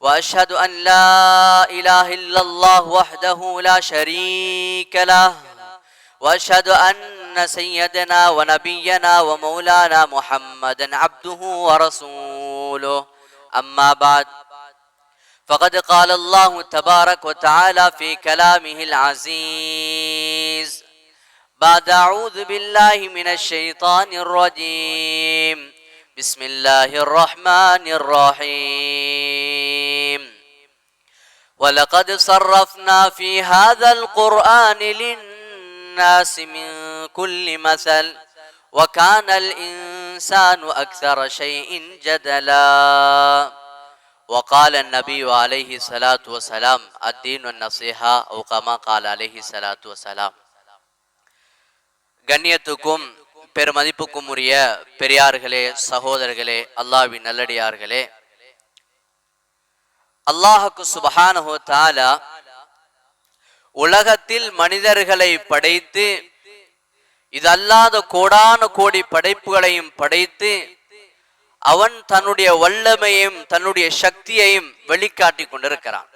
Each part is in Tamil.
وأشهد أن لا إله إلا الله وحده لا شريك له. وأشهد أن سيدنا ونبينا ومولانا محمدا عبده ورسوله. أما بعد فقد قال الله تبارك وتعالى في كلامه العزيز بعد أعوذ بالله من الشيطان الرجيم. بسم الله الرحمن الرحيم. ولقد صرفنا في هذا القرآن للناس من كل مثل وكان الإنسان أكثر شيء جدلا وقال النبي عليه الصلاة والسلام الدين النصيحة أو كما قال عليه الصلاة والسلام கண்ணியத்துக்கும் பெருமதிப்புக்கும் உரிய பெரியார்களே சகோதரர்களே அல்லாஹ்வின் நல்லடியார்களே அல்லாஹுக்கு சுபஹானஹோ தாலா உலகத்தில் மனிதர்களை படைத்து இதல்லாத கோடான கோடி படைப்புகளையும் படைத்து அவன் தன்னுடைய வல்லமையும் தன்னுடைய சக்தியையும் வெளிக்காட்டி கொண்டிருக்கிறான்.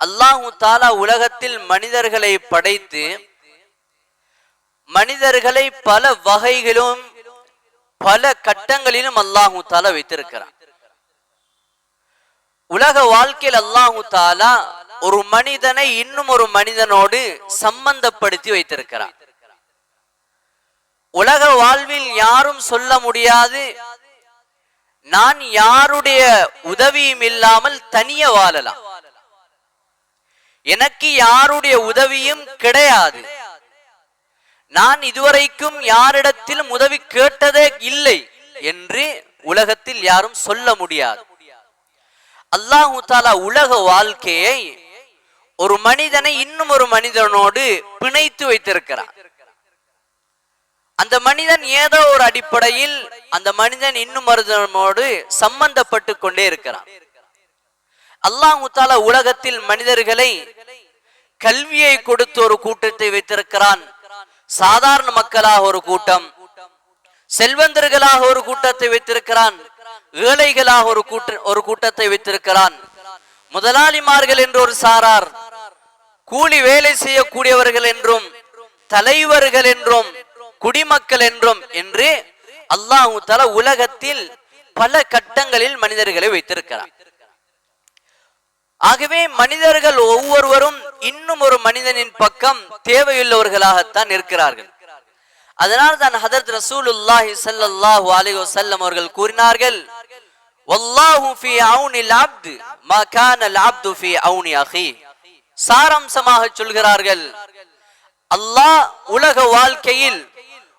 அல்லாஹு தாலா உலகத்தில் மனிதர்களை படைத்து மனிதர்களை பல வகைகளும் பல கட்டங்களிலும் அல்லாஹு தாலா வைத்திருக்கிறான். உலக வாழ்க்கையில் அல்லாஹு தாலா ஒரு மனிதனை இன்னும் ஒரு மனிதனோடு சம்பந்தப்படுத்தி வைத்திருக்கிறான். உலக வாழ்வில் யாரும் சொல்ல முடியாது நான் யாருடைய உதவியும் இல்லாமல் தனிய வாழலாம். எனக்கு யாருடைய உதவியும் கிடையாது. நான் இதுவரைக்கும் யாரிடத்திலும் உதவி கேட்டதே இல்லை என்று உலகத்தில் யாரும் சொல்ல முடியாது. அல்லாஹு தாலா உலக வாழ்க்கையை ஒரு மனிதனை இன்னும் ஒரு மனிதனோடு பிணைத்து வைத்திருக்கிறான். அந்த மனிதன் ஏதோ ஒரு அடிப்படையில் அந்த மனிதன் இன்னும் மருதனோடு சம்பந்தப்பட்டு கொண்டே இருக்கிறான். அல்லாஹு தாலா உலகத்தில் மனிதர்களை கல்வியை கொடுத்து ஒரு கூட்டத்தை வைத்திருக்கிறான். சாதாரண மக்களாக ஒரு கூட்டம் செல்வந்தர்களாக ஒரு கூட்டத்தை வைத்திருக்கிறான். ஏழைகளாக ஒரு கூட்ட ஒரு கூட்டத்தை வைத்திருக்கிறான். முதலாளிமார்கள் என்று ஒரு சாரார் கூலி வேலை செய்யக்கூடியவர்கள் என்றும் தலைவர்கள் என்றும் குடிமக்கள் என்றும் என்று அல்லாஹு தலா உலகத்தில் பல கட்டங்களில் மனிதர்களை வைத்திருக்கிறார் ஆகவே மனிதர்கள் ஒவ்வொருவரும் இன்னும் ஒரு மனிதனின் பக்கம் தேவையுள்ளவர்களாகத்தான் இருக்கிறார்கள். அதனால் தான் ஹதரத் ரசூலுல்லாஹி சல்லாஹூ அலி வசல்லம் அவர்கள் கூறினார்கள் வல்லாஹு ஃபி அவுனில் அப்து மா கான அப்து ஃபி அவுனி அஹி சாரம்சமாக சொல்கிறார்கள் அல்லாஹ் உலக வாழ்க்கையில்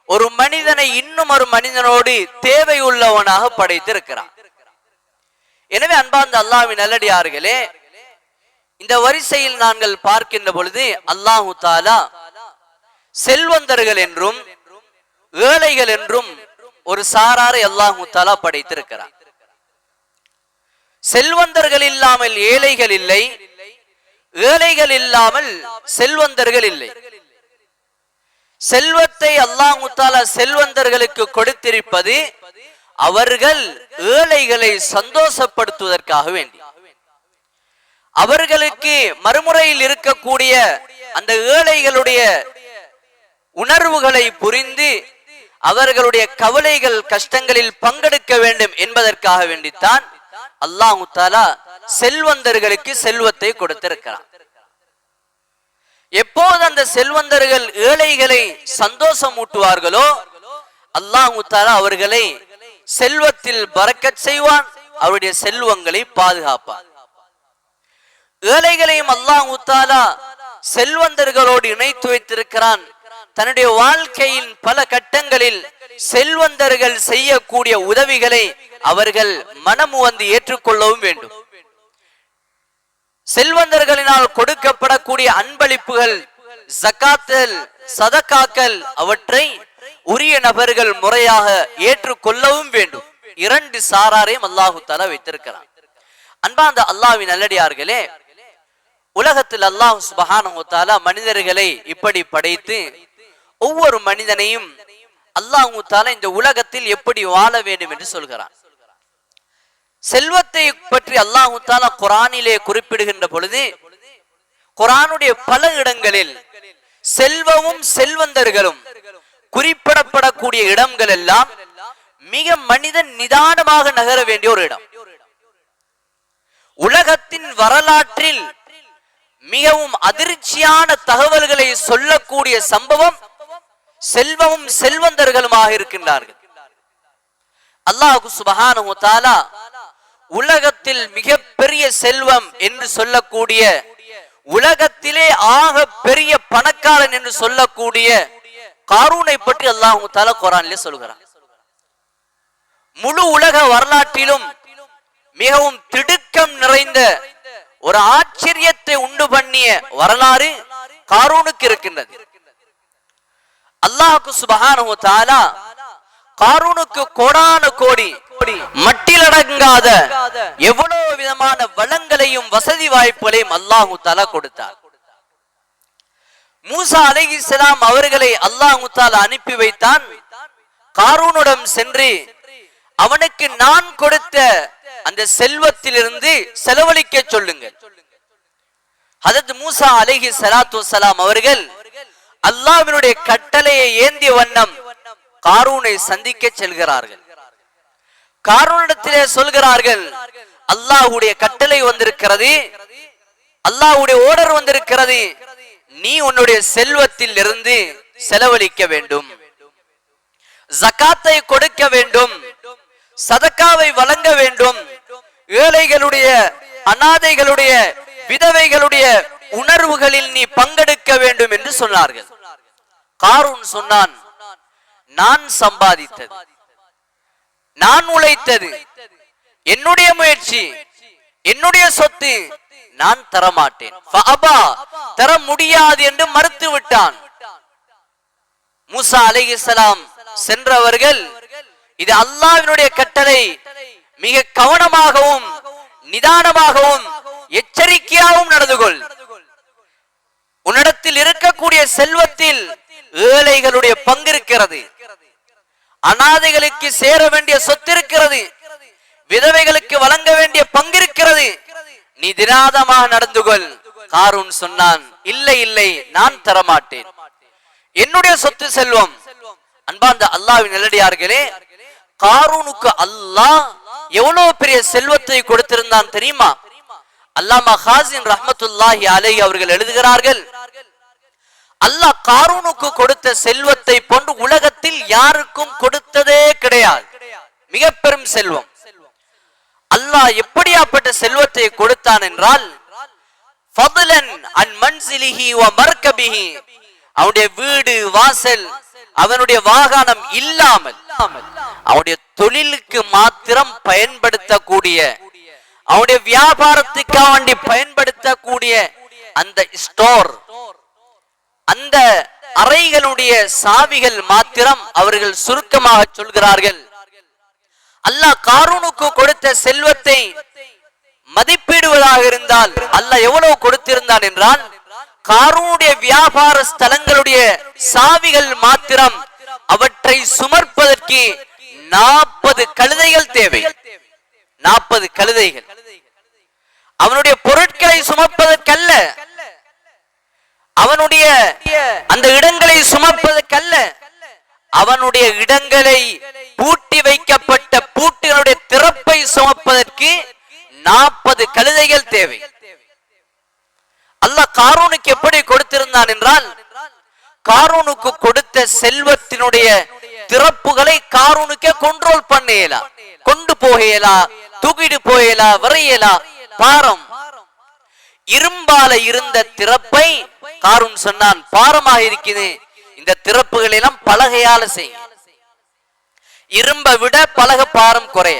ஒரு மனிதனை இன்னும் ஒரு மனிதனோடு தேவையுள்ளவனாக படைத்திருக்கிறான். எனவே அன்பார்ந்த அல்லாவின் நல்லடியார்களே இந்த வரிசையில் நாங்கள் பார்க்கின்ற பொழுது அல்லாஹு தாலா செல்வந்தர்கள் என்றும் ஏழைகள் என்றும் ஒரு சாராரை அல்லாஹு தாலா படைத்திருக்கிறார் செல்வந்தர்கள் இல்லாமல் ஏழைகள் இல்லை ஏழைகள் இல்லாமல் செல்வந்தர்கள் இல்லை. செல்வத்தை அல்லாஹு தாலா செல்வந்தர்களுக்கு கொடுத்திருப்பது அவர்கள் ஏழைகளை சந்தோஷப்படுத்துவதற்காக வேண்டி. அவர்களுக்கு மறுமுறையில் இருக்கக்கூடிய அந்த ஏழைகளுடைய உணர்வுகளை புரிந்து அவர்களுடைய கவலைகள் கஷ்டங்களில் பங்கெடுக்க வேண்டும் என்பதற்காக வேண்டித்தான் அல்லாஹு தாலா செல்வந்தர்களுக்கு செல்வத்தை கொடுத்திருக்கிறான். எப்போது அந்த செல்வந்தர்கள் ஏழைகளை சந்தோஷம் ஊட்டுவார்களோ அல்லாஹு தாலா அவர்களை செல்வத்தில் பறக்கச் செய்வான் அவருடைய செல்வங்களை பாதுகாப்பான். ஏழைகளையும் அல்லாஹு தாலா செல்வந்தர்களோடு இணைத்து வைத்திருக்கிறான். தன்னுடைய வாழ்க்கையின் பல கட்டங்களில் செல்வந்தர்கள் செய்யக்கூடிய உதவிகளை அவர்கள் மனமு வந்து ஏற்றுக்கொள்ளவும் வேண்டும். செல்வந்தர்களினால் கொடுக்கப்படக்கூடிய அன்பளிப்புகள் ஜக்காத்தல் சதக்காக்கள் அவற்றை உரிய நபர்கள் முறையாக ஏற்றுக்கொள்ளவும் வேண்டும். இரண்டு சாராரையும் அல்லாஹு தலா வைத்திருக்கிறான். அன்பாந்த அல்லாவின் நல்லடியார்களே உலகத்தில் அல்லாஹ் சுபஹானஹு மனிதர்களை இப்படி படைத்து ஒவ்வொரு மனிதனையும் அல்லாஹு தஆலா இந்த உலகத்தில் எப்படி வாழ வேண்டும் என்று சொல்கிறான். செல்வத்தை பற்றி அல்லாஹு தாலா குரானிலே குறிப்பிடுகின்ற பொழுது குரானுடைய பல இடங்களில் செல்வமும் செல்வந்தர்களும் குறிப்பிடப்படக்கூடிய இடங்கள் எல்லாம் மிக மனிதன் நிதானமாக நகர வேண்டிய ஒரு இடம். உலகத்தின் வரலாற்றில் மிகவும் அதிர்ச்சியான தகவல்களை சொல்லக்கூடிய சம்பவம் செல்வமும் செல்வந்தர்களுமாக இருக்கின்றார்கள். அல்லாஹு சுபஹானஹு தஆலா உலகத்தில் மிகப்பெரிய செல்வம் என்று சொல்லக்கூடிய உலகத்திலே ஆக பெரிய பணக்காரன் என்று சொல்லக்கூடிய காரூனை பற்றி அல்லாஹு தஆலா குர்ஆனிலே சொல்கிறான். முழு உலக வரலாற்றிலும் மிகவும் திடுக்கம் நிறைந்த ஒரு ஆச்சரியத்தை உண்டு பண்ணிய வரலாறு காரூனுக்கு இருக்கின்றது. அல்லாஹுக்கு சுபஹானஹு தஆலா காரூனுக்கு கோடான கோடி மட்டிலடங்காத எவ்வளவு விதமான வளங்களையும் வசதி வாய்ப்புகளையும் அல்லாஹு தாலா கொடுத்தார். மூசா அலை இஸ்லாம் அவர்களை அல்லாஹு தாலா அனுப்பி வைத்தான். காரூனுடன் சென்று அவனுக்கு நான் கொடுத்த அந்த செல்வத்திலிருந்து செலவழிக்க சொல்லுங்கள். ஹதரத் மூசா அலைஹி சலாத்து வஸலாம் அவர்கள் அல்லாவினுடைய கட்டளையை ஏந்திய வண்ணம் காரூனை சந்திக்க செல்கிறார்கள். காரூனிடத்திலே சொல்கிறார்கள் அல்லாஹுடைய கட்டளை வந்திருக்கிறது அல்லாஹுடைய ஓர்டர் வந்திருக்கிறது. நீ உன்னுடைய செல்வத்தில் இருந்து செலவழிக்க வேண்டும். ஜக்காத்தை கொடுக்க வேண்டும். சதக்காவை வழங்க வேண்டும். ஏழைகளுடைய அனாதைகளுடைய விதவைகளுடைய உணர்வுகளில் நீ பங்கெடுக்க வேண்டும் என்று சொன்னார்கள். காரூன் சொன்னான் நான் சம்பாதித்தது. நான் உழைத்தது. என்னுடைய முயற்சி என்னுடைய சொத்து நான் தரமாட்டேன். தர முடியாது என்று மறுத்து விட்டான். மூசா அலைஹிஸ்ஸலாம் சென்றவர்கள் இது அல்லாவினுடைய கட்டளை. மிக கவனமாகவும் நிதானமாகவும் எச்சரிக்கையாகவும் நடந்து கொள். உன்னிடத்தில் இருக்கக்கூடிய செல்வத்தில் ஏழைகளுடைய பங்கு இருக்கிறது. அனாதைகளுக்கு சேர வேண்டிய சொத்து இருக்கிறது. விதவைகளுக்கு வழங்க வேண்டிய பங்கு இருக்கிறது. நீ தினாதமாக நடந்து கொள் காரூன் சொன்னான். இல்லை இல்லை நான் தரமாட்டேன். என்னுடைய சொத்து செல்வம். அன்பார்ந்த அல்லாவின் நிலடியார்களே காரூனுக்கு அல்லாஹ் எவ்வளவு பெரிய செல்வத்தை கொடுத்திருந்தான் தெரியுமா? அல்லாமா ஹாசின் ரஹமத்துல்லாஹி அலை அவர்கள் எழுதுகிறார்கள் அல்லாஹ் காரூனுக்கு கொடுத்த செல்வத்தை போன்று உலகத்தில் யாருக்கும் கொடுத்ததே கிடையாது. மிக பெரும் செல்வம். அல்லாஹ் எப்படியாப்பட்ட செல்வத்தை கொடுத்தான் என்றால் அன் மன்சிலிஹி மர்கபிஹி. அவனுடைய வீடு வாசல் அவனுடைய வாகனம் இல்லாமல் அவனுடைய தொழிலுக்கு மாத்திரம் பயன்படுத்தக்கூடிய அவனுடைய வியாபாரத்துக்காக வேண்டி பயன்படுத்தக்கூடிய அந்த ஸ்டோர் அந்த அறைகளுடைய சாவிகள் மாத்திரம் அவர்கள் சுருக்கமாக சொல்கிறார்கள். அல்லாஹ் காரூனுக்கு கொடுத்த செல்வத்தை மதிப்பிடுவதாக இருந்தால் அல்லாஹ் எவ்வளவு கொடுத்திருந்தான் என்றால் காரூனுடைய வியாபார ஸ்தலங்களுடைய சாவிகள் மாத்திரம் அவற்றை சுமர்ப்பதற்கு நாற்பது கழுதைகள் தேவை. நாற்பது கழுதைகள். அவனுடைய பொருட்களை சுமப்பதற்கல்ல. அவனுடைய அந்த இடங்களை சுமப்பதற்கல்ல. அவனுடைய இடங்களை பூட்டி வைக்கப்பட்ட பூட்டுகளுடைய திறப்பை சுமப்பதற்கு நாற்பது கழுதைகள் தேவை. அல்லாஹ் காரூனுக்கு எப்படி கொடுத்திருந்தான் என்றால் காரூனுக்கு கொடுத்த செல்வத்தினுடைய திறப்புகளை காரூனுக்கே கண்ட்ரோல் பண்ணையலா கொண்டு போகையலா தூக்கிட்டு போயலா விரையலா பாரம். இரும்பால இருந்த திறப்பை காரூன் சொன்னான் பாரமாக இருக்குது இந்த திறப்புகள் எல்லாம் பலகையால செய்ய இரும்ப விட பலக பாரம் குறைய.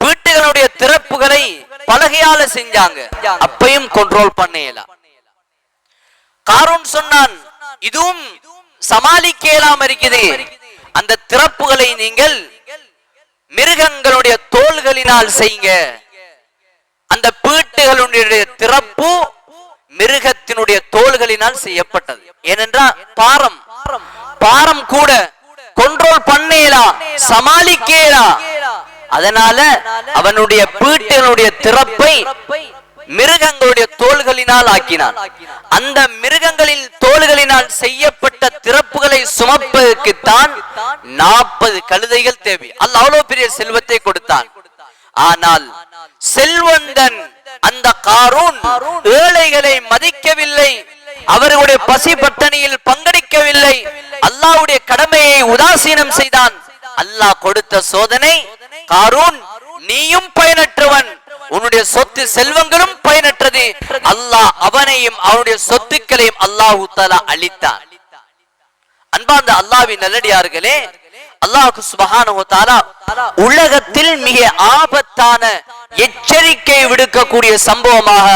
வீட்டுகளுடைய திறப்புகளை பலகையால செஞ்சாங்க. அப்பையும் கண்ட்ரோல் பண்ணலாம் காரூன் சொன்னான் இதுவும் சமாளிக்க இயலாம இருக்குது. அந்த திறப்புகளை நீங்கள் மிருகங்களுடைய தோள்களினால் செய்யுங்க அந்த பீட்டுகளுடைய திறப்பு மிருகத்தினுடைய தோள்களினால் செய்யப்பட்டது. ஏனென்றால் பாரம் பாரம் கூட கண்ட்ரோல் பண்ணேலா சமாளிக்கேலா அதனால அவனுடைய பீட்டுகளுடைய திறப்பை மிருகங்களுடைய தோள்களினால் ஆக்கினான். அந்த மிருகங்களின் தோள்களினால் செய்யப்பட்ட திறப்புகளை சுமப்பதற்குத்தான் நாற்பது கழுதைகள் தேவை. அல்ல அவ்வளவு பெரிய செல்வத்தை கொடுத்தான். ஆனால் செல்வந்தன் அந்த காரூன் ஏழைகளை மதிக்கவில்லை அவர்களுடைய பசி பட்டணியில் பங்கெடுக்கவில்லை அல்லாவுடைய கடமையை உதாசீனம் செய்தான். அல்லாஹ் கொடுத்த சோதனை காரூன் நீயும் பயனற்றவன் உன்னுடைய சொத்து செல்வங்களும் பயனற்றது. அல்லாஹ் அவனையும் அவனுடைய சொத்துக்களையும் அல்லாஹு தலா அளித்தான் அன்பார்ந்த அல்லாவின் நல்லடியார்களே அல்லாஹு சுபஹான உலகத்தில் மிக ஆபத்தான எச்சரிக்கை விடுக்கக்கூடிய சம்பவமாக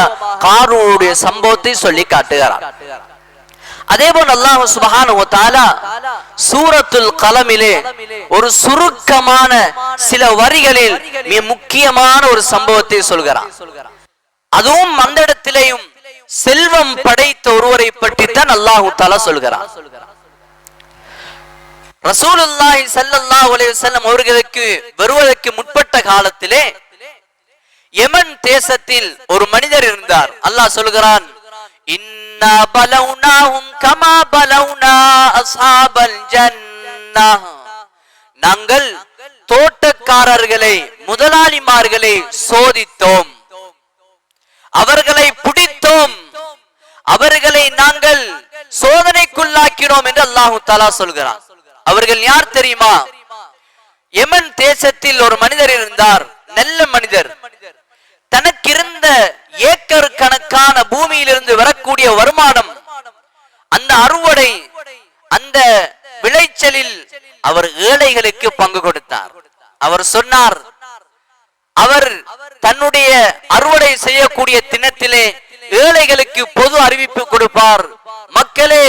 காரூனுடைய சம்பவத்தை சொல்லி காட்டுகிறார். அதே போல் அல்லாஹ் சுபஹான சூரத்துல் கலமிலே ஒரு சுருக்கமான சில வரிகளில் மிக முக்கியமான ஒரு சம்பவத்தை சொல்கிறான் அதுவும் அந்த இடத்திலேயும் செல்வம் படைத்த ஒருவரை பற்றி தான் அல்லாஹு தாலா சொல்கிறான் ரசூலுல்லாஹி சல்லல்லாஹு அலைஹி வஸல்லம் அவர்களுக்கு வருவதற்கு முற்பட்ட காலத்திலே யமன் தேசத்தில் ஒரு மனிதர் இருந்தார் அல்லாஹ் சொல்கிறான் இன்னா பலவுனாஹும் கமா பலவுனா அஸ்ஹாபல் ஜன்னஹ் நாங்கள் தோட்டக்காரர்களை முதலாளிமார்களை சோதித்தோம் அவர்களை பிடித்தோம் அவர்களை நாங்கள் சோதனைக்குள்ளாக்கினோம் என்று அல்லாஹு தலா சொல்கிறான் அவர்கள் யார் தெரியுமா? எமன் தேசத்தில் ஒரு மனிதர் இருந்தார். நல்ல மனிதர். தனக்கு இருந்த ஏக்கர் கணக்கான பூமியிலிருந்து வரக்கூடிய வருமானம் அந்த அறுவடை அந்த விளைச்சலில் அவர் ஏழைகளுக்கு பங்கு கொடுத்தார். அவர் சொன்னார் அவர் தன்னுடைய அறுவடை செய்யக்கூடிய தினத்திலே ஏழைகளுக்கு பொது அறிவிப்பு கொடுப்பார். மக்களே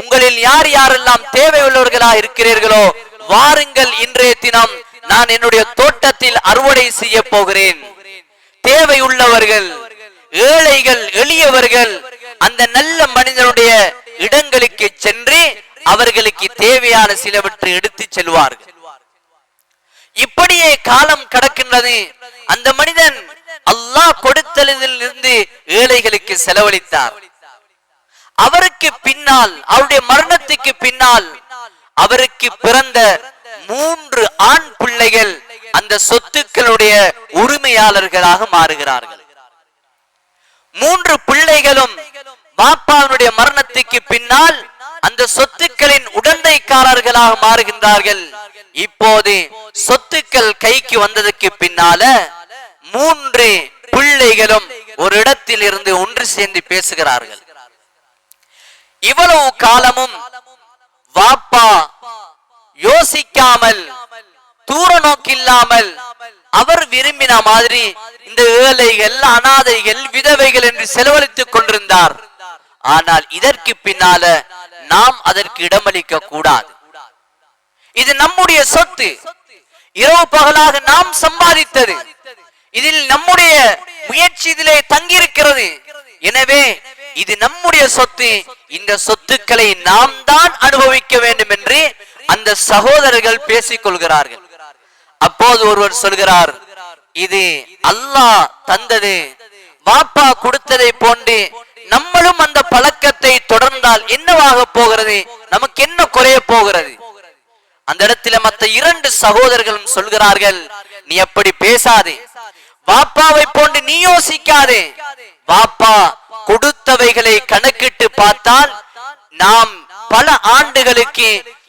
உங்களில் யார் யாரெல்லாம் தேவை உள்ளவர்களா இருக்கிறீர்களோ வாருங்கள் இன்றைய தினம் நான் என்னுடைய தோட்டத்தில் அறுவடை செய்ய போகிறேன். தேவை உள்ளவர்கள் ஏழைகள் எளியவர்கள் அந்த நல்ல மனிதனுடைய இடங்களுக்கு சென்று அவர்களுக்கு தேவையான சிலவற்றை எடுத்து செல்வார்கள். இப்படியே காலம் கடக்கின்றது. அந்த மனிதன் அல்லாஹ் கொடுத்தலில் இருந்து ஏழைகளுக்கு செலவழித்தார். அவருக்கு பின்னால் அவருடைய மரணத்துக்கு பின்னால் அவருக்கு பிறந்த மூன்று ஆண் பிள்ளைகள் அந்த சொத்துக்களுடைய உரிமையாளர்களாக மாறுகிறார்கள். மூன்று பிள்ளைகளும் பாப்பாவினுடைய மரணத்துக்கு பின்னால் அந்த சொத்துக்களின் உடந்தைக்காரர்களாக மாறுகின்றார்கள். இப்போது சொத்துக்கள் கைக்கு வந்ததுக்கு பின்னால மூன்று பிள்ளைகளும் ஒரு இடத்தில் இருந்து ஒன்று சேர்ந்து பேசுகிறார்கள். இவ்வளவு காலமும் வாப்பா யோசிக்காமல் தூர நோக்கில்லாமல் அவர் விரும்பின மாதிரி இந்த ஏழைகள் அனாதைகள் விதவைகள் என்று செலவழித்துக் கொண்டிருந்தார். ஆனால் இதற்கு பின்னால நாம் அதற்கு இடமளிக்க கூடாது. இது நம்முடைய சொத்து. இரவு பகலாக நாம் சம்பாதித்தது. இதில் நம்முடைய முயற்சி இதிலே தங்கியிருக்கிறது. எனவே இது நம்முடைய சொத்து. இந்த சொத்துக்களை நாம் தான் அனுபவிக்க வேண்டும் என்று அந்த சகோதரர்கள் பேசிக் கொள்கிறார்கள். அப்போது ஒருவர் சொல்கிறார் இது அல்லாஹ் தந்தது வாப்பா கொடுத்ததை போன்று நம்மளும் அந்த பழக்கத்தை தொடர்ந்தால் என்னவாக போகிறது? நமக்கு என்ன குறைய போகிறது? அந்த இடத்துல மத்த இரண்டு சகோதரர்களும் சொல்கிறார்கள் நீ அப்படி பேசாதே. வாப்பாவை போன்று நீ யோசிக்காதே. வாப்பா கொடுத்தவைகளை கணக்கிட்டு பார்த்தால் நாம் பல ஆண்டுகளுக்கு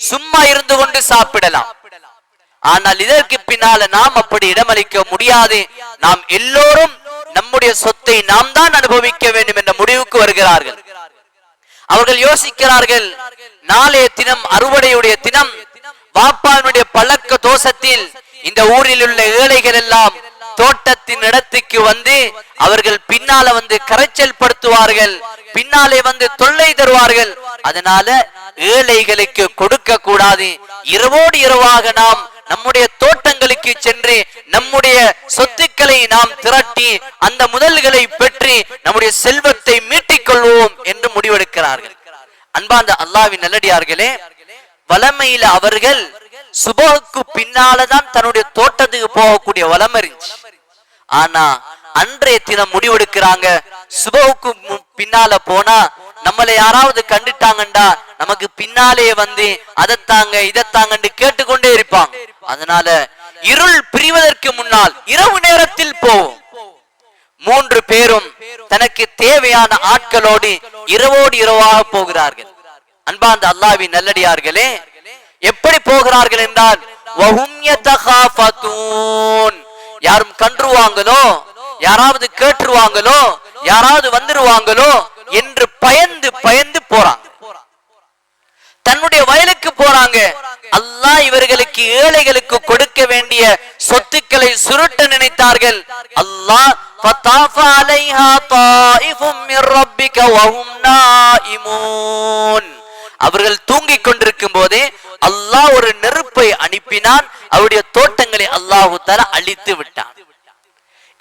சும்மா இருந்து கொண்டு சாப்பிடலாம். ஆனால் இதற்கு பின்னால நாம் அப்படி இடமளிக்க முடியாது. நாம் எல்லோரும் நம்முடைய சொத்தை நாம் தான் அனுபவிக்க வேண்டும் என்ற முடிவுக்கு வருகிறார்கள். அவர்கள் யோசிக்கிறார்கள் நாளைய தினம் அறுவடையுடைய தினம் வாப்பாவினுடைய பழக்க தோஷத்தில் இந்த ஊரில் உள்ள ஏழைகள் எல்லாம் தோட்டத்தின் இடத்துக்கு வந்து அவர்கள் பின்னால வந்து கரைச்சல் படுத்துவார்கள் பின்னாலே வந்து தொல்லை தருவார்கள். அதனால ஏழைகளுக்கு கொடுக்க கூடாது. இரவோடு இரவாக நாம் நம்முடைய தோட்டங்களுக்கு சென்று நம்முடைய சொத்துக்களை நாம் திரட்டி அந்த முதல்களை பெற்று நம்முடைய செல்வத்தை மீட்டிக் கொள்வோம் என்று முடிவெடுக்கிறார்கள். அன்பாந்த அல்லாவின் நல்லடியார்களே வளமையில அவர்கள் சுபகுக்கு பின்னாலதான் தன்னுடைய தோட்டத்துக்கு போகக்கூடிய வளம் இருந்துச்சு. ஆனா அன்றைய தினம் முடிவெடுக்கிறாங்க. சுபவுக்கு பின்னால போனா நம்மளை யாராவது கண்டுட்டாங்கண்டா நமக்கு பின்னாலேயே வந்து அதைத்தாங்க இதைத்தாங்கன்னு கேட்டுக்கொண்டே இருப்பாங்க. அதனால இருள் பிரிவதற்கு முன்னால் இரவு நேரத்தில் போவோம். மூன்று பேரும் தனக்கு தேவையான ஆட்களோடு இரவோடு இரவாக போகிறார்கள். அன்பாந்த அல்லாவி நல்லடியார்களே எப்படி போகிறார்கள் என்றால் யாரும் கன்றுவாங்களோ யாராவது கேட்டுருவாங்களோ யாராவது வந்துருவாங்களோ என்று பயந்து பயந்து போறாங்க தன்னுடைய வயலுக்கு போறாங்க அல்லாஹ் இவர்களுக்கு ஏழைகளுக்கு கொடுக்க வேண்டிய சொத்துக்களை சுருட்ட நினைத்தார்கள் அல்லாஹ் فطاف عليها طائف من ربك وهم نائمون அவர்கள் தூங்கிக் கொண்டிருக்கும் போதே அல்லாஹ் ஒரு நெருப்பை அனுப்பினான். அவருடைய தோட்டங்களை அல்லாஹு தர அழித்து விட்டான்.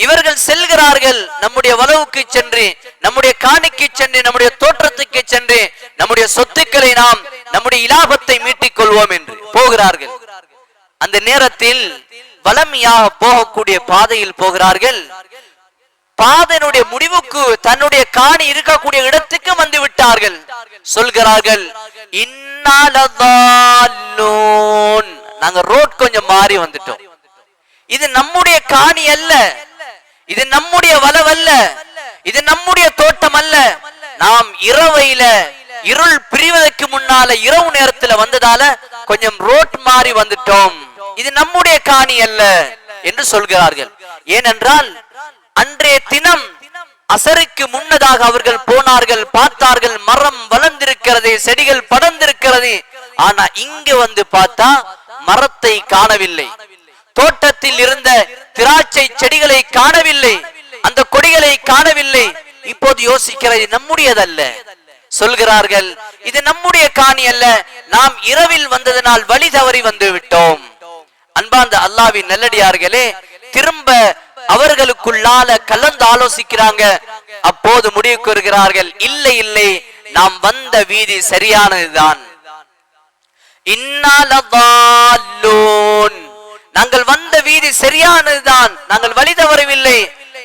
இவர்கள் செல்கிறார்கள். நம்முடைய வளவுக்கு சென்று நம்முடைய காணிக்கு சென்று நம்முடைய தோற்றத்துக்கு சென்று நம்முடைய சொத்துக்களை நாம் நம்முடைய இலாபத்தை மீட்டிக் கொள்வோம் என்று போகிறார்கள். அந்த நேரத்தில் வளமையாக போகக்கூடிய பாதையில் போகிறார்கள். பாதனுடைய முடிவுக்கு தன்னுடைய காணி இருக்கக்கூடிய இடத்துக்கு வந்து விட்டார்கள். சொல்கிறார்கள் இன்னாலதால்லூன். நாங்க ரோட் கொஞ்சம் மாறி வந்துட்டோம். இது நம்முடைய காணி அல்ல. இது நம்முடைய வளவல்ல இது நம்முடைய தோட்டம் அல்ல. நாம் இரவையில இருள் பிரிவதற்கு முன்னால இரவு நேரத்துல வந்ததால கொஞ்சம் ரோட் மாறி வந்துட்டோம். இது நம்முடைய காணி அல்ல என்று சொல்கிறார்கள். ஏனென்றால் அன்றைய தினம் அசருக்கு முன்னதாக அவர்கள் போனார்கள் பார்த்தார்கள் மரம் வளர்ந்திருக்கிறது செடிகள் படர்ந்திருக்கிறது. ஆனா இங்கு வந்து பார்த்தா மரத்தை காணவில்லை. தோட்டத்தில் இருந்த திராட்சை செடிகளை காணவில்லை. அந்த கொடிகளை காணவில்லை. இப்போது யோசிக்கிறது நம்முடையதல்ல. சொல்கிறார்கள் இது நம்முடைய காணி அல்ல. நாம் இரவில் வந்ததனால் வழி தவறி வந்து விட்டோம் அன்பாந்த அல்லாவின் நல்லடியார்களே திரும்ப அவர்களுக்குள்ளால கலந்து ஆலோசிக்கிறாங்க அப்போது முடிவுக்கு வருகிறார்கள் இல்லை இல்லை நாம் வந்த வீதி சரியானதுதான். இன்னாலதால்லூன். நாங்கள் வந்த வீதி சரியானதுதான். நாங்கள் வழி தவறவில்லை.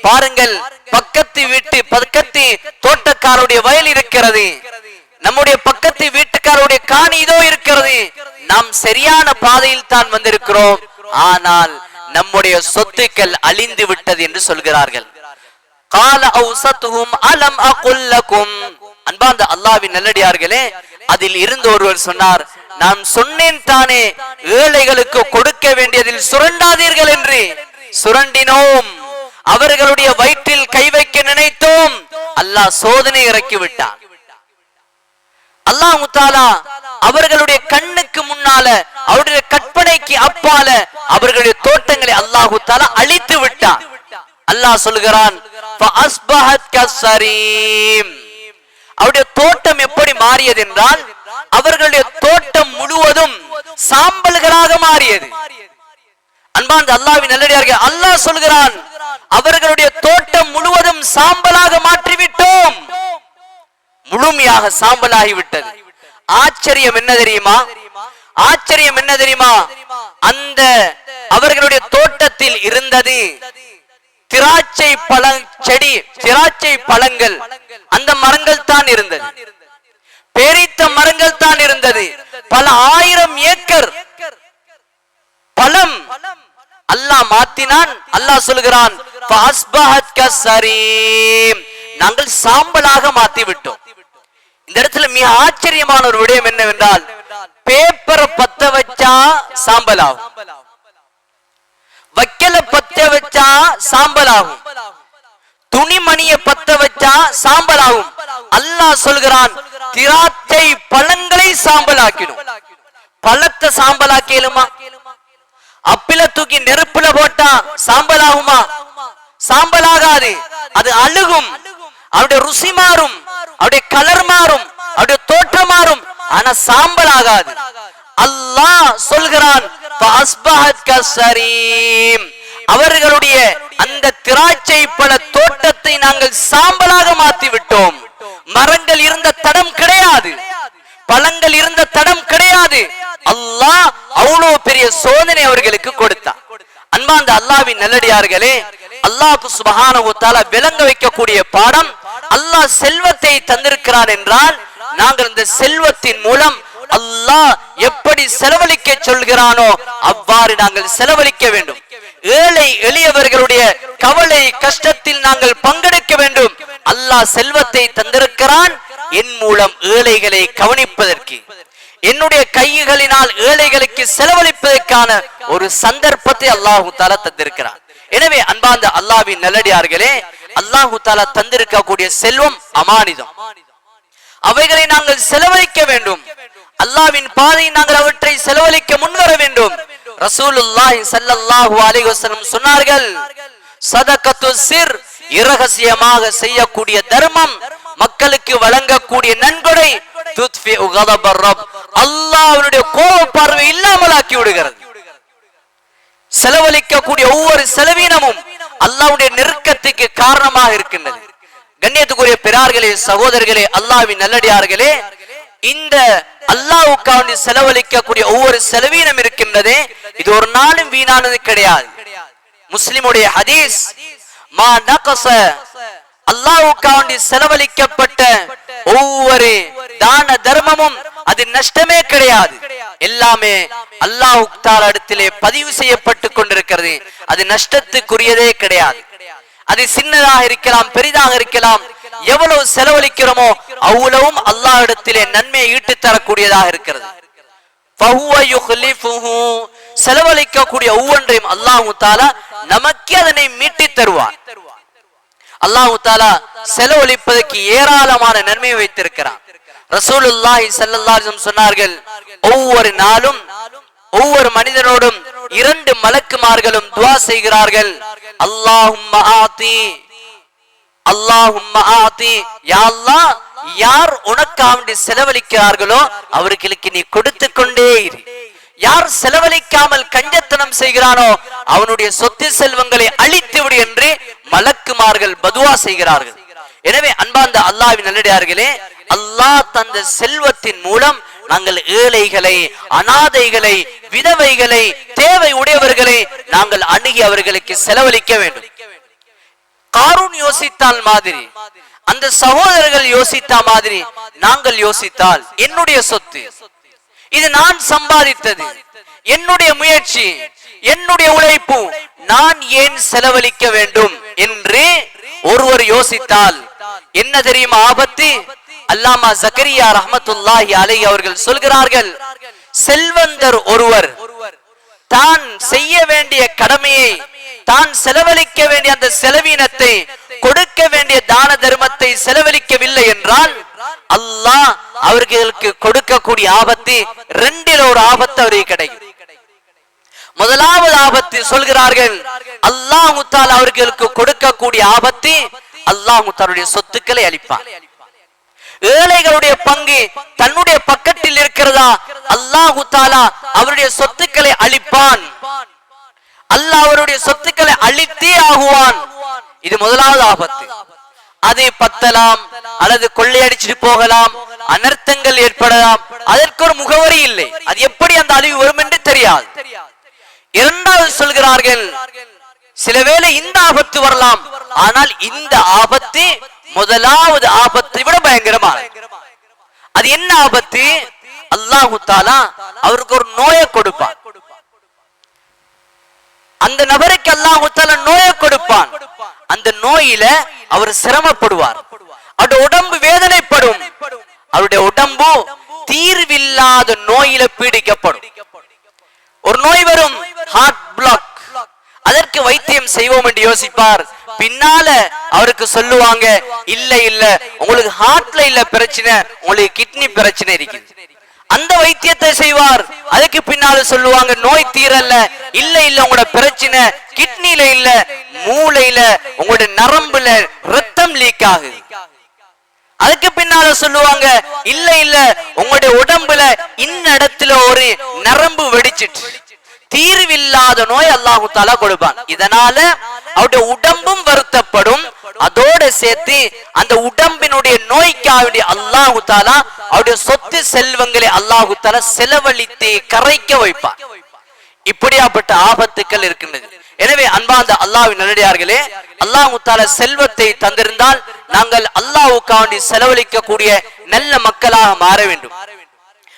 பாருங்கள் பக்கத்து வீட்டு பக்கத்து தோட்டக்காரருடைய வயல் இருக்கிறது. நம்முடைய பக்கத்து வீட்டுக்காரருடைய காணி இதோ இருக்கிறது. நாம் சரியான பாதையில் தான் வந்திருக்கிறோம். ஆனால் நம்முடைய சொத்துக்கள் அழிந்து விட்டது என்று சொல்கிறார்கள். கால அவுசத்துஹும் அலம் அகுல் அன்பாந்த அல்லாவின் நல்லடியார்களே அதில் இருந்து ஒருவர் சொன்னார் நான் சொன்னேன் தானே ஏழைகளுக்கு கொடுக்க வேண்டியதில் சுரண்டாதீர்கள் என்று. சுரண்டினோம். அவர்களுடைய வயிற்றில் கை வைக்க நினைத்தோம். அல்லாஹ் சோதனை இறக்கி விட்டான் அல்லாஹ் முத்தாலா அவர்களுடைய கண்ணுக்கு முன்னால அவருடைய கற்பனைக்கு அப்பால அவர்களுடைய தோட்டங்களை அல்லாஹு தாலா அழித்து விட்டான். அல்லாஹ் சொல்கிறான் அவருடைய தோட்டம் எப்படி மாறியது என்றால் அவர்களுடைய தோட்டம் முழுவதும் சாம்பல்களாக மாறியது. அன்பான் அல்லாவின் நல்லடியார்கள் அல்லாஹ் சொல்கிறான் அவர்களுடைய தோட்டம் முழுவதும் சாம்பலாக மாற்றிவிட்டோம். முழுமையாக சாம்பலாகிவிட்டது ஆச்சரியம் என்ன தெரியுமா? ஆச்சரியம் என்ன தெரியுமா? அந்த அவர்களுடைய தோட்டத்தில் இருந்தது. திராட்சை பழ செடி திராட்சை பழங்கள். அந்த மரங்கள் தான் இருந்தது. பேரித்த மரங்கள் தான் இருந்தது. பல ஆயிரம் ஏக்கர் பழம் அல்லாஹ் மாத்தினான். அல்லாஹ் சொல்கிறான் நாங்கள் சாம்பலாக மாத்தி விட்டோம் இந்த இடத்துல மிக ஆச்சரியமான ஒரு விடயம் என்னவென்றால் பேப்பரை பத்த வச்சா சாம்பல் ஆகும் வைக்கல பத்த வச்சா சாம்பல் ஆகும் துணிமணியை பத்த வச்சா சாம்பல் ஆகும் அல்லாஹ் சொல்கிறான் திராட்சை பழங்களை சாம்பல் ஆக்கிடும் பழத்தை சாம்பல் சாம்பலாக்கிடுமா அப்பில தூக்கி நெருப்புல போட்டா சாம்பல் ஆகுமா சாம்பல் ஆகாது அது அழுகும். அவருடைய ருசி மாறும். அவருடைய கலர் மாறும். அவருடைய தோற்றம் மாறும். ஆனா சாம்பல் ஆகாது. அல்லாஹ் சொல்கிறான். அவர்களுடைய அந்த திராட்சை பழ தோட்டத்தை நாங்கள் சாம்பலாக மாத்தி விட்டோம் மரங்கள் இருந்த தடம் கிடையாது. பழங்கள் இருந்த தடம் கிடையாது. அல்லாஹ் அவ்வளவு பெரிய சோதனை அவர்களுக்கு கொடுத்தான் அன்பா அந்த அல்லாவின் நல்லடியார்களே அல்லாஹ்க்கு சுபஹானஹு விளங்க வைக்கக்கூடிய பாடம் அல்லாஹ் செல்வத்தை தந்திருக்கிறார் என்றால் நாங்கள் இந்த செல்வத்தின் மூலம் அல்லாஹ் எப்படி செலவழிக்க சொல்கிறானோ அவ்வாறு நாங்கள் செலவழிக்க வேண்டும். ஏழை எளியவர்களுடைய கவலை கஷ்டத்தில் நாங்கள் பங்கெடுக்க வேண்டும். அல்லாஹ் செல்வத்தை தந்திருக்கிறான். என் மூலம் ஏழைகளை கவனிப்பதற்கு. என்னுடைய கைகளினால் ஏழைகளுக்கு செலவழிப்பதற்கான ஒரு சந்தர்ப்பத்தை அல்லாஹு தாலா தந்திருக்கிறார் எனவே அன்பாந்த அல்லாவின் நல்லடியார்களே அல்லாஹு தாலா தந்திருக்கக்கூடிய செல்வம் அமானிதம். அவைகளை நாங்கள் செலவழிக்க வேண்டும். அல்லாவின் பாதை நாங்கள் அவற்றை செலவழிக்க முன்வர வேண்டும். ரசூலுல்லாஹி ஸல்லல்லாஹு அலைஹி வஸல்லம் சொன்னார்கள் சதகத்து சிர் இரகசியமாக செய்யக்கூடிய தர்மம் மக்களுக்கு வழங்கக்கூடிய நன்கொடை துத்ஃபி உகதபர் ரப். அல்லாஹ் அவனுடைய கோப பார்வை இல்லாமல் ஆக்கி விடுகிறது. செலவழிக்கக்கூடிய ஒவ்வொரு செலவீனமும் அல்லாஹ்வுடைய நெருக்கத்துக்கு காரணமாக இருக்கின்றது. கண்ணியத்துக்குரிய பிறார்களே சகோதரர்களே அல்லாஹ்வின் நல்லடியார்களே இந்த அல்லாஹ்வுக்காண்டி செலவழிக்கக்கூடிய ஒவ்வொரு செலவீனம் இருக்கின்றதே இது ஒரு நாளும் வீணானது கிடையாது. முஸ்லிமுடைய ஹதீஸ் மா நகச அல்லாவுக்காண்டி செலவழிக்கப்பட்ட ஒவ்வொரு தான தர்மமும் அது நஷ்டமே கிடையாது. எல்லாமே அல்லாஹ் தால இடத்திலே பதிவு செய்யப்பட்டு கொண்டிருக்கிறது. அது நஷ்டத்துக்குரியதே கிடையாது. அது சின்னதாக இருக்கலாம் பெரிதாக இருக்கலாம் எவ்வளவு செலவழிக்கிறோமோ அவ்வளவும் அல்லாஹ் இடத்திலே நன்மையை ஈட்டு தரக்கூடியதாக இருக்கிறது. செலவழிக்கக்கூடிய ஒவ்வொன்றையும் அல்லாஹு தாலா நமக்கே அதனை மீட்டி தருவார். அல்லாஹு தாலா செலவழிப்பதற்கு ஏராளமான நன்மையை வைத்திருக்கிறான். ரசூலுல்லாஹி ஸல்லல்லாஹு சொன்னார்கள் ஒவ்வொரு நாளும் ஒவ்வொரு மனிதனோடும் இரண்டு மலக்குமார்களும் துவா செய்கிறார்கள். அல்லாஹும் ஆதி அல்லாஹும் ஆதி. யாழ்லா யார் உனக்காண்டி செலவழிக்கிறார்களோ அவர்களுக்கு நீ கொடுத்து கொண்டே இரு. யார் செலவழிக்காமல் கஞ்சத்தனம் செய்கிறானோ அவனுடைய சொத்து செல்வங்களை அழித்து விடு என்று மலக்குமார்கள் பதுவா செய்கிறார்கள். எனவே அன்பார்ந்த அல்லாவின் நல்லடியார்களே அல்லாஹ் தந்த செல்வத்தின் மூலம் நாங்கள் ஏழைகளை அனாதைகளை விதவைகளை தேவை உடையவர்களை நாங்கள் அணுகி அவர்களுக்கு செலவழிக்க வேண்டும். காரூன் யோசித்தால் மாதிரி அந்த சகோதரர்கள் யோசித்தா மாதிரி நாங்கள் யோசித்தால் என்னுடைய சொத்து இது நான் சம்பாதித்தது என்னுடைய முயற்சி என்னுடைய உழைப்பு நான் ஏன் செலவழிக்க வேண்டும் என்று ஒருவர் யோசித்தால் என்ன தெரியுமா ஆபத்து? அல்லாமா ஜக்கரியா ரஹமத்துல்லாஹி அலை அவர்கள் சொல்கிறார்கள் செல்வந்தர் ஒருவர் தான் செய்ய வேண்டிய கடமையை தான் செலவழிக்க வேண்டிய அந்த செலவீனத்தை கொடுக்க வேண்டிய தான தர்மத்தை செலவழிக்கவில்லை என்றால் அல்லாஹ் அவர்களுக்கு கொடுக்கக்கூடிய ஆபத்து ரெண்டில் ஒரு ஆபத்து அவருக்கு கிடைக்கும். முதலாவது ஆபத்து சொல்கிறார்கள் அல்லாஹ் முத்தால் அவர்களுக்கு கொடுக்கக்கூடிய ஆபத்து அல்லாஹ் முத்தாருடைய சொத்துக்களை அளிப்பான். ஏழைகளுடைய பங்கு தன்னுடைய பக்கத்தில் இருக்கிறதா அல்லாஹு தாலா அவருடைய சொத்துக்களை அழிப்பான் அல்லாஹ் அவருடைய சொத்துக்களை அழித்தே ஆகுவான். இது முதலாவது ஆபத்து. அதை பத்தலாம் அல்லது கொள்ளையடிச்சிட்டு போகலாம் அனர்த்தங்கள் ஏற்படலாம் அதற்கு ஒரு முகவரி இல்லை. அது எப்படி அந்த அழிவு வரும் என்று தெரியாது. இரண்டாவது சொல்கிறார்கள் சிலவேளை இந்த ஆபத்து வரலாம் ஆனால் இந்த ஆபத்து முதலாவது ஆபத்தை விட பயங்கரமானது. அது என்ன ஆபத்து? அல்லாஹு தாலா அவருக்கு ஒரு நோயை கொடுப்பான். அந்த நபருக்கு அல்லாஹு தாலா நோயை கொடுப்பான். அந்த நோயில அவர் சிரமப்படுவார். அவருடைய உடம்பு வேதனைப்படும். அவருடைய உடம்பு தீர்வில்லாத நோயில பீடிக்கப்படும். ஒரு நோய் வரும். ஹார்ட் பிளாக் அதற்கு வைத்தியம் செய்வோம் என்று யோசிப்பார். பின்னால அவருக்கு சொல்லுவாங்க இல்ல இல்ல. உங்களுக்கு ஹார்ட்ல இல்ல பிரச்சனை. உங்களுக்கு கிட்னி பிரச்சனை இருக்குது. அந்த வைத்தியத்தை செய்வார். அதுக்கு பின்னால சொல்லுவாங்க நோய் தீரல்ல. இல்ல இல்ல. உங்களோட பிரச்சனை கிட்னில இல்ல. மூளையில உங்களோட நரம்புல ரத்தம் லீக் ஆகுது. அதுக்கு பின்னால சொல்லுவாங்க இல்ல இல்ல உங்களுடைய உடம்புல இன்னிடத்துல ஒரு நரம்பு வெடிச்சிட்டு தீர்வில்லாத நோய் அல்லாஹு தாலா கொடுப்பான். இதனால அவருடைய உடம்பும் வருத்தப்படும். அதோட சேர்த்து அந்த உடம்பினுடைய நோய்க்காக அல்லாஹு தாலா அவருடைய சொத்து செல்வங்களை அல்லாஹு தாலா செலவழித்து கரைக்க வைப்பான். இப்படியாப்பட்ட ஆபத்துக்கள் இருக்கின்றது. எனவே அன்பார்ந்த அல்லாவின் நல்லடியார்களே அல்லாஹ் தால செல்வத்தை தந்திருந்தால் நாங்கள் அல்லாஹ்வுக்காண்டி செலவழிக்கக்கூடிய நல்ல மக்களாக மாற வேண்டும்.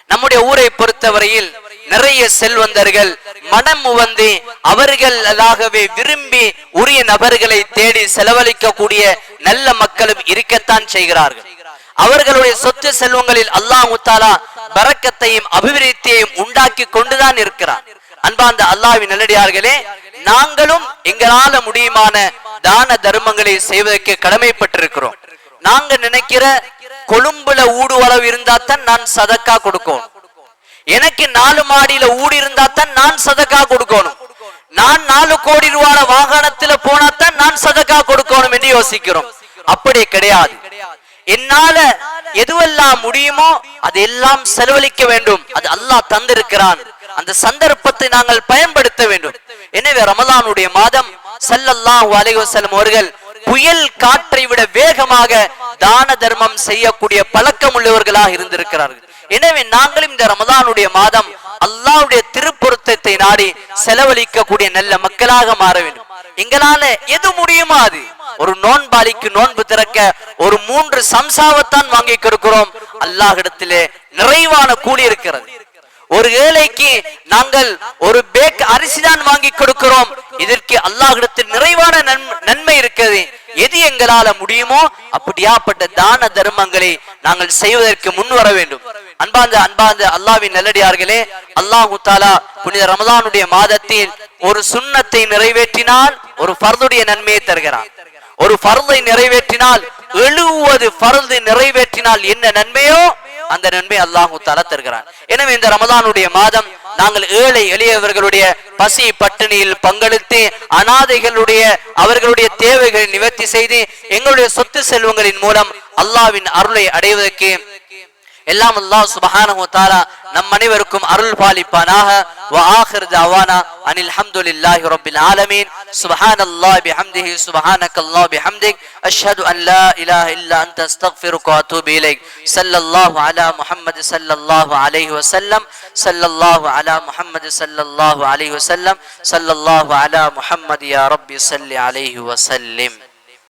நம்முடைய ஊரை பொறுத்தவரையில் நிறைய செல்வந்தர்கள் மனம் உவந்து அவர்களாகவே விரும்பி உரிய நபர்களை தேடி செலவழிக்கக்கூடிய நல்ல மக்களும் இருக்கத்தான் செய்கிறார்கள். அவர்களுடைய சொத்து செல்வங்களில் அல்லாஹ் முத்தாலா பறக்கத்தையும் அபிவிருத்தியையும் உண்டாக்கி கொண்டுதான் இருக்கிறார் அன்பார்ந்த அல்லாஹ்வின் நல்லடியார்களே நாங்களும் எங்களால முடியுமான தான தர்மங்களை செய்வதற்கு கடமைப்பட்டிருக்கிறோம். நாங்க நினைக்கிற கொழும்புல ஊடுவளவு இருந்தா தான் நான் சதக்கா கொடுக்கணும். எனக்கு நாலு மாடியில ஊடு இருந்தா தான் நான் சதக்கா கொடுக்கணும். நான் நாலு கோடி ரூபாய் வாகனத்துல போனா தான் நான் சதக்கா கொடுக்கணும் என்று யோசிக்கிறோம். அப்படி கிடையாது. என்னால எதுவெல்லாம் முடியுமோ அதெல்லாம் செலவழிக்க வேண்டும். அது அல்லாஹ் தந்திருக்கிறான். அந்த சந்தர்ப்பத்தை நாங்கள் பயன்படுத்த வேண்டும். எனவே ரமலானுடைய மாதம் ஸல்லல்லாஹு அலைவசலம் அவர்கள் புயல் காற்றை விட வேகமாக தான தர்மம் செய்யக்கூடிய பழக்கம் உள்ளவர்களாக இருந்திருக்கிறார்கள். எனவே நாங்களும் இந்த ரமதானுடைய மாதம் அல்லாவுடைய திருப்பொருத்தத்தை நாடி செலவழிக்கக்கூடிய நல்ல மக்களாக மாற வேண்டும். எங்களால எது முடியுமா அது? ஒரு நோன்பாளிக்கு நோன்பு திறக்க ஒரு மூன்று சம்சாவத்தான் வாங்கி கொடுக்கிறோம். அல்லாஹிடத்திலே நிறைவான கூலி இருக்கிறது. ஒரு ஏழைக்கு நாங்கள் ஒரு பேக் அரிசி தான் வாங்கி கொடுக்கிறோம். இதற்கு அல்லாஹிடத்தில் நிறைவான நன்மை இருக்கிறது. எது எங்களால முடியுமோ அப்படியாப்பட்ட தான தர்மங்களை நாங்கள் செய்வதற்கு முன் வர வேண்டும். அன்பாந்த அன்பாந்த அல்லாவின் நல்லடியார்களே அல்லாஹு தாலா புனித ரமதானுடைய மாதத்தில் ஒரு சுண்ணத்தை நிறைவேற்றினால் ஒரு பருதுடைய நன்மையை தருகிறான். ஒரு பருதை நிறைவேற்றினால் எழுவது பருது நிறைவேற்றினால் என்ன நன்மையோ அந்த நன்மை அல்லாஹு தஆலா தருகிறான். எனவே இந்த ரமதானுடைய மாதம் நாங்கள் ஏழை எளியவர்களுடைய பசி பட்டினியில் பங்கெடுத்து அனாதைகளுடைய அவர்களுடைய தேவைகளை நிவர்த்தி செய்து எங்களுடைய சொத்து செல்வங்களின் மூலம் அல்லாஹ்வின் அருளை அடைவதற்கு எல்லாம் அல்லாஹ் சுப்ஹானஹு வ தஆலா நம் அனைவருக்கும் அருள் பாலிப்பானாக வ ஆகிர் தஅவானா அனில் ஹம்துலில்லாஹி ரப்பில் ஆலமீன் சுப்ஹானல்லாஹி பிஹம்திஹி சுப்ஹானக்கல்லாஹ் பிஹம்திக் அஷ்ஹது அன் லா இலாஹ இல்லா அன்த அஸ்தக்ஃபிருக வ அத்தூபு இலைக் ஸல்லல்லாஹு அலா முஹம்மது ஸல்லல்லாஹு அலைஹி வஸல்லம் ஸல்லல்லாஹு அலா முஹம்மது ஸல்லல்லாஹு அலைஹி வஸல்லம் ஸல்லல்லாஹு அலா முஹம்மது யா ரப்பி ஸல்லி அலைஹி வஸல்லிம்